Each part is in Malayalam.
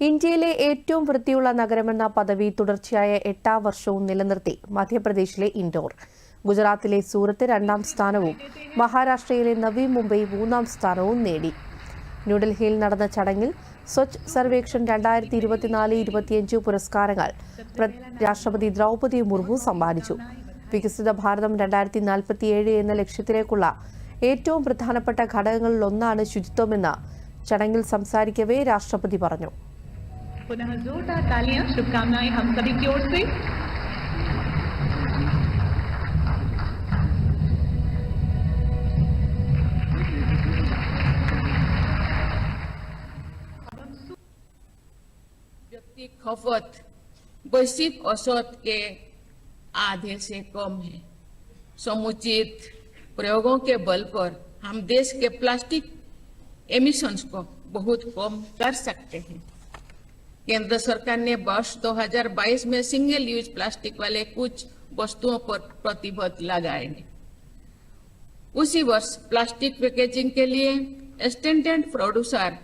ഇന്ത്യയിലെ ഏറ്റവും വൃത്തിയുള്ള നഗരമെന്ന പദവി തുടർച്ചയായ എട്ടാം വർഷവും നിലനിർത്തി മധ്യപ്രദേശിലെ ഇൻഡോർ. ഗുജറാത്തിലെ സൂറത്ത് രണ്ടാം സ്ഥാനവും മഹാരാഷ്ട്രയിലെ നവി മുംബൈ മൂന്നാം സ്ഥാനവും നേടി. ന്യൂഡൽഹിയിൽ നടന്ന ചടങ്ങിൽ സ്വച്ഛ് സർവേക്ഷൻ രണ്ടായിരത്തി ഇരുപത്തിനാല് ഇരുപത്തിയഞ്ച് പുരസ്കാരങ്ങൾ രാഷ്ട്രപതി ദ്രൗപദി മുർമു സമ്മാനിച്ചു. വികസിത ഭാരതം രണ്ടായിരത്തി നാൽപ്പത്തിയേഴ് എന്ന ലക്ഷ്യത്തിലേക്കുള്ള ഏറ്റവും പ്രധാനപ്പെട്ട ഘടകങ്ങളിലൊന്നാണ് ശുചിത്വമെന്ന് ചടങ്ങിൽ സംസാരിക്കവേ രാഷ്ട്രപതി പറഞ്ഞു. पुनः जोरदार तालियाँ, शुभकामनाएँ हम सभी की ओर से। व्यक्ति खपत वैश्विक औसत के आधे से कम है। समुचित प्रयोगों के बल पर हम देश के प्लास्टिक एमिशंस को बहुत कम कर सकते हैं। केंद्र सरकार ने वर्ष 2022 में सिंगल यूज़ प्लास्टिक वाले कुछ वस्तुओं पर प्रतिबंध लगाएँगे। उसी वर्ष प्लास्टिक पैकेजिंग के लिए स्टैंडर्ड प्रोड्यूसर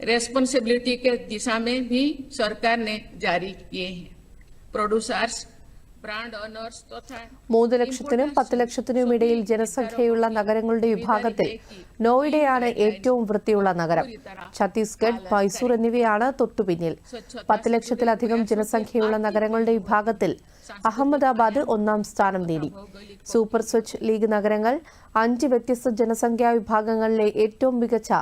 रेस्पॉन्सिबिलिटी के दिशा में भी सरकार ने जारी किए हैं। प्रोड्यूसर्स മൂന്ന് ലക്ഷത്തിനും പത്ത് ലക്ഷത്തിനും ഇടയിൽ ജനസംഖ്യയുള്ള നഗരങ്ങളുടെ വിഭാഗത്തിൽ നോയിഡയാണ് ഏറ്റവും വൃത്തിയുള്ള നഗരം. ഛത്തീസ്ഗഡ് മൈസൂർ എന്നിവയാണ് തൊട്ടുപിന്നിൽ. പത്ത് ലക്ഷത്തിലധികം ജനസംഖ്യയുള്ള നഗരങ്ങളുടെ വിഭാഗത്തിൽ അഹമ്മദാബാദ് ഒന്നാം സ്ഥാനം നേടി. സൂപ്പർ സ്വച്ഛ് ലീഗ് നഗരങ്ങൾ അഞ്ച് വ്യത്യസ്ത ജനസംഖ്യാ വിഭാഗങ്ങളിലെ ഏറ്റവും മികച്ച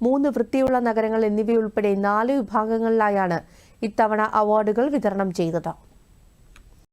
മൂന്ന് വൃത്തിയുള്ള നഗരങ്ങൾ എന്നിവയുൾപ്പെടെ നാല് വിഭാഗങ്ങളിലായാണ് ഇത്തവണ അവാർഡുകൾ വിതരണം ചെയ്തത്.